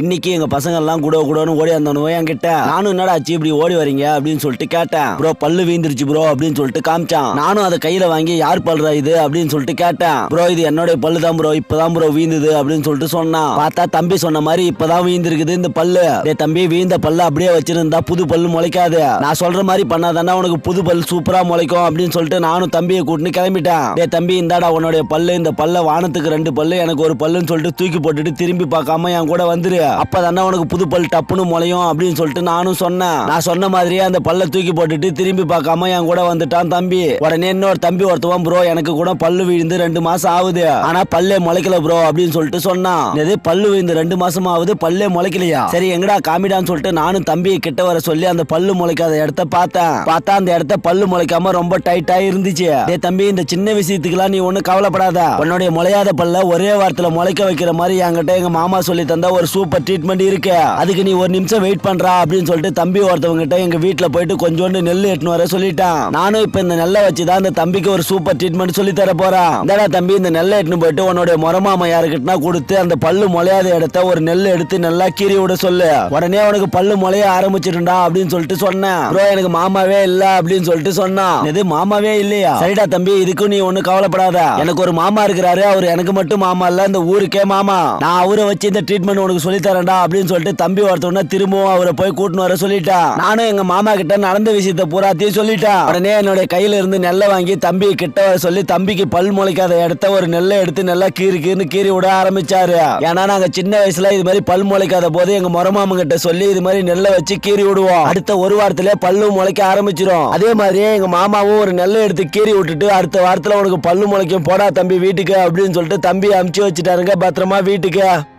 இன்னைக்கு எங்க பசங்க எல்லாம் கூட கூடன்னு ஓடி வந்தானுவோ என்கிட்ட நானும் என்னடா ஆச்சு? இப்படி ஓடி வரீங்க? அப்படின்னு சொல்லிட்டு கேட்டேன். ப்ரோ பல்லு வீந்துருச்சு ப்ரோ அப்படின்னு சொல்லிட்டு காமிச்சான். நானும் அதை கையில வாங்கி யார் பல்றா இது? அப்படின்னு சொல்லிட்டு கேட்டேன். ப்ரோ இது என்னோட பல்லு தான் ப்ரோ இப்பதான் ப்ரோ வீந்தது அப்படின்னு சொல்லிட்டு சொன்னான். பார்த்தா தம்பி சொன்ன மாதிரி இப்பதான் வீந்திருக்குது இந்த பல்லு. டேய் தம்பி வீந்த பல்லு அப்படியே வச்சிருந்தா புது பல்லு முளைக்காது. நான் சொல்ற மாதிரி பண்ணாதானே உனக்கு புது பல்லு சூப்பரா முளைக்கும் அப்படின்னு சொல்லிட்டு நானும் தம்பியை கூட்டின்னு கிளம்பிட்டேன். டேய் தம்பி இந்தாடா உன்னுடைய பல்லு இந்த பல்ல வானத்துக்கு ரெண்டு பல்லு எனக்கு ஒரு பல்லுன்னு சொல்லிட்டு தூக்கி போட்டுட்டு திரும்பி பார்க்காம என் கூட வந்துரு. அப்பதானே உனக்கு புது பல் டப்புன்னு முளையும் அப்படின்னு சொல்லிட்டு நானும் சொன்னேன். நான் சொன்ன மாதிரியே அந்த பல்ல தூக்கி போட்டுட்டு திரும்பி பார்க்காம என் கூட வந்துட்டான் தம்பி. உடனே இன்னொரு தம்பி ஒருத்தவன் ப்ரோ எனக்கு கூட பல்லு விழுந்து ரெண்டு மாசம் ஆகுது. ஆனா பல்லே முளைக்கல ப்ரோ அப்படின்னு சொல்லிட்டு சொன்னான். எது பல்லு விழுந்து ரெண்டு மாசம் ஆகுது பல்லே முளைக்கலையா? சரி எங்கடா காமிடான்னு சொல்லிட்டு நானும் தம்பியை கிட்ட வர சொல்லி அந்த பல்லு முளைக்காத இடத்த பார்த்தேன். பார்த்தா அந்த இடத்த பல்லு முளைக்காம ரொம்ப டைட்டா இருந்துச்சு. டேய் தம்பி இந்த சின்ன விஷயத்துக்குலாம் நீ ஒன்னும் கவலைப்படாத. உன்னுடைய முளையாத பல்ல ஒரே வாரத்துல முளைக்க வைக்கிற மாதிரி என்கிட்ட எங்க மாமா சொல்லி தந்த ஒரு சூப்பர் ட்ரீட்மெண்ட் இருக்கு. அதுக்கு நீ ஒரு நிமிஷம் வெயிட் பண்றா அப்படின்னு சொல்லிட்டு தம்பி ஒருத்தவங்க கிட்ட எங்க வீட்டுல போயிட்டு கொஞ்சோண்டு நெல் எட்டுன்னு வர சொல்லிட்டான். நானும் இப்ப இந்த நெல்லை வச்சுதான் இந்த தம்பிக்கு ஒரு சூப்பர் ட்ரீட்மெண்ட் சொல்லி தர போறேன். இந்தடா தம்பி இந்த நெல்லை எட்டுன்னு போயிட்டு உன்னோட மொரமாமா யாருக்கிட்டனா கொடுத்து அந்த பல்லு முளையாத இடத்த ஒரு நெல் எடுத்து நல்லா கீறி விட சொல்லு. உடனே உனக்கு பல்லு முளைய ஆரம்பிச்சிருண்டா அப்படின்னு சொல்லிட்டு சொன்னேன். ப்ரோ எனக்கு மாமாவே இல்ல அப்படின்னு சொல்லிட்டு சொன்னான். இது மாமாவே இல்லையா? சரிடா தம்பி இதுக்கும் நீ ஒண்ணு கவலைப்படாத. எனக்கு ஒரு மாமா இருக்கிறாரு. அவர் எனக்கு மட்டும் மாமா இல்ல இந்த ஊருக்கே மாமா. நான் அவரை வச்சு இந்த ட்ரீட்மெண்ட் உனக்கு சொல்லி தரேன்டா அப்படின்னு சொல்லிட்டு தம்பி ஒருத்தவன திரும்பவும் அவரை போய் கூட்டின்னு வர சொல்லிட்டான் நானும் எங்க மாமா கிட்ட நடந்த விஷயத்த பூராத்தையும் சொல்லிட்டேன் உடனே என்னுடைய கையில இருந்து நெல்லை வாங்கி தம்பி கிட்ட வர சொல்லி தம்பிக்கு பல் முளைக்காத இடத்த ஒரு நெல்லை எடுத்து நல்லா கீறி கீறி கீறி விட ஆரம்பிச்சாரு. ஏன்னா நாங்க சின்ன வயசுல இது மாதிரி பல் முளைக்காத போது எங்க முறமாம கிட்ட சொல்லி இது மாதிரி நெல்லை வச்சு கீறி விடுவோம். அடுத்த ஒரு வாரத்திலே பல்லு முளைக்க ஆரம்பிச்சிரும். அதே மாதிரியே எங்க மாமாவும் ஒரு நெல்லை எடுத்து கீறி விட்டுட்டு அடுத்த வாரத்துல உனக்கு பல்லு முளைக்கும் போடா தம்பி வீட்டுக்கு அப்படின்னு சொல்லிட்டு தம்பி அமுச்சு வச்சுட்டாருங்க பத்திரமா வீட்டுக்கு.